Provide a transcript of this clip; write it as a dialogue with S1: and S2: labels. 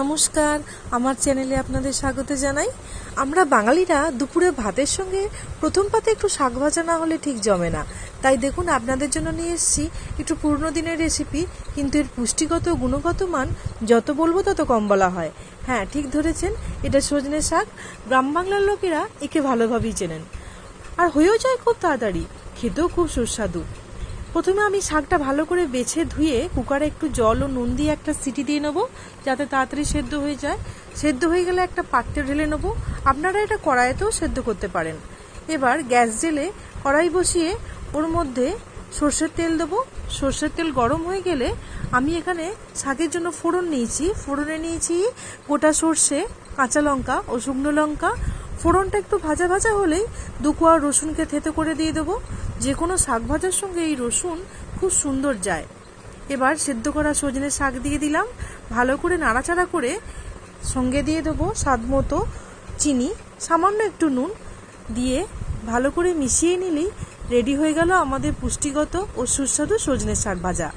S1: নমস্কার। আমার চ্যানেলে আপনাদের স্বাগত জানাই। আমরা বাঙালিরা দুপুরে ভাতের সঙ্গে প্রথম পাতে একটু শাক ভাজা না হলে ঠিক জমে না। তাই দেখুন, আপনাদের জন্য নিয়ে এসেছি একটু পুরনো দিনের রেসিপি কিন্তু এর পুষ্টিগত, গুণগত মান যত বলব তত কম বলা হয়। হ্যাঁ ঠিক ধরেছেন, এটা সজনে শাক। গ্রাম বাংলার লোকেরা একে ভালোভাবেই চেনেন। আর হয়েও যায় খুব তাড়াতাড়ি, খেতেও খুব সুস্বাদু। প্রথমে আমি শাকটা ভালো করে বেছে ধুয়ে কুকারে একটু জল ও নুন দিয়ে একটা সিটি দিয়ে নেব, যাতে তাড়াতাড়ি সেদ্ধ হয়ে যায়। সেদ্ধ হয়ে গেলে একটা পাত্রে ঢেলে নেব। আপনারা এটা কড়াইতেও সেদ্ধ করতে পারেন। এবার গ্যাস জেলে কড়াই বসিয়ে ওর মধ্যে সর্ষের তেল দেবো। সর্ষের তেল গরম হয়ে গেলে আমি এখানে শাকের জন্য ফোড়ন নিয়েছি। ফোড়নে নিয়েছি গোটা সর্ষে, কাঁচা লঙ্কা ও শুকনো লঙ্কা ফোড়নটা একটু ভাজা ভাজা হলেই দু কোয়া রসুনকে থেতে করে দিয়ে দেবো। যে কোনো শাক ভাজার সঙ্গে এই রসুন খুব সুন্দর যায়। এবার সেদ্ধ করা সজনে শাক দিয়ে দিলাম। ভালো করে নাড়াচাড়া করে সঙ্গে দিয়ে দেবো স্বাদ মতো চিনি, সামান্য একটু নুন দিয়ে ভালো করে মিশিয়ে নিলেই রেডি হয়ে গেল আমাদের পুষ্টিগত ও সুস্বাদু সজনে শাক ভাজা।